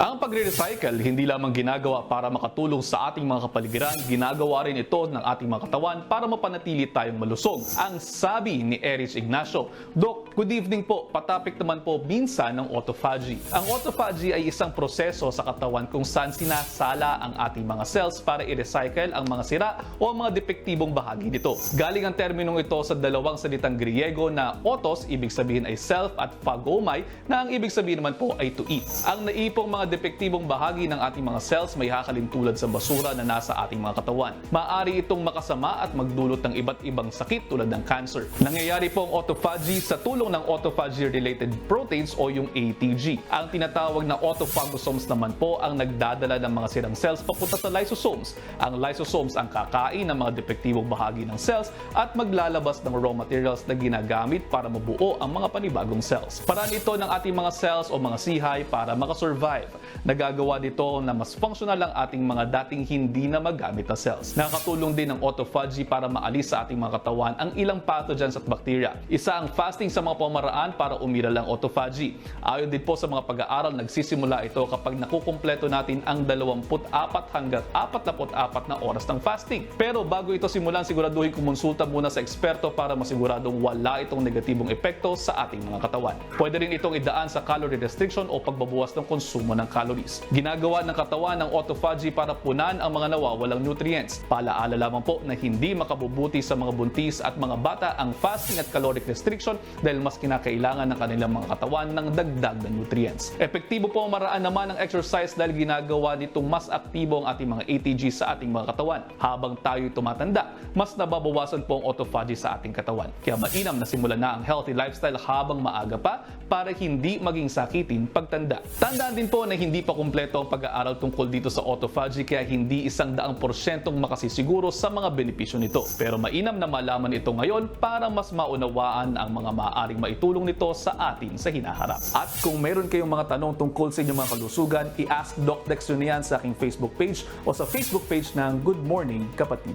Ang pagre-recycle hindi lamang ginagawa para makatulong sa ating mga kapaligiran, ginagawa rin ito ng ating mga katawan para mapanatili tayong malusog. Ang sabi ni Erich Ignacio, Dok, good evening po. Patapik naman po minsan ng autophagy. Ang autophagy ay isang proseso sa katawan kung saan sinasala ang ating mga cells para i-recycle ang mga sira o ang mga depektibong bahagi nito. Galing ang terminong ito sa dalawang salitang Griego na autos, ibig sabihin ay self at phagomai, na ang ibig sabihin naman po ay to eat. Ang naipong mga depektibong bahagi ng ating mga cells may hakalin tulad sa basura na nasa ating mga katawan. Maari itong makasama at magdulot ng iba't ibang sakit tulad ng cancer. Nangyayari po ang autophagy sa tulong ng autophagy-related proteins o yung ATG. Ang tinatawag na autophagosomes naman po ang nagdadala ng mga sirang cells papunta sa lysosomes. Ang lysosomes ang kakain ng mga depektibong bahagi ng cells at maglalabas ng raw materials na ginagamit para mabuo ang mga panibagong cells. Paraan ito ng ating mga cells o mga sihay para makasurvive. Nagagawa nito na mas functional ang ating mga dating hindi na magamit na cells. Nakakatulong din ang autophagy para maalis sa ating mga katawan ang ilang pathogens at bacteria. Isa ang fasting sa mga pamaraan para umiral ang autophagy. Ayon din po sa mga pag-aaral, nagsisimula ito kapag nakukumpleto natin ang 24 hanggang 44 na oras ng fasting. Pero bago ito simulan, siguraduhin kumonsulta muna sa eksperto para masiguradong wala itong negatibong epekto sa ating mga katawan. Pwede rin itong idaan sa calorie restriction o pagbabawas ng konsumo ng calories. Ginagawa ng katawan ng autophagy para punan ang mga nawawalang nutrients. Paalaala lamang po na hindi makabubuti sa mga buntis at mga bata ang fasting at caloric restriction dahil mas kinakailangan ng kanilang mga katawan ng dagdag na nutrients. Epektibo po ang maraan naman ng exercise dahil ginagawa nitong mas aktibo ang ating mga ATG sa ating mga katawan. Habang tayo'y tumatanda, mas nababawasan po ang autophagy sa ating katawan. Kaya mainam na simulan na ang healthy lifestyle habang maaga pa para hindi maging sakitin pagtanda. Tandaan din po na hindi pa kumpleto ang pag-aaral tungkol dito sa autophagy kaya hindi isang daang porsyentong makasisiguro sa mga benepisyo nito. Pero mainam na malaman ito ngayon para mas maunawaan ang mga maaaring maitulong nito sa atin sa hinaharap. At kung meron kayong mga tanong tungkol sa inyong mga kalusugan, i-ask Doc Dex na yan sa aking Facebook page o sa Facebook page ng Good Morning Kapatid.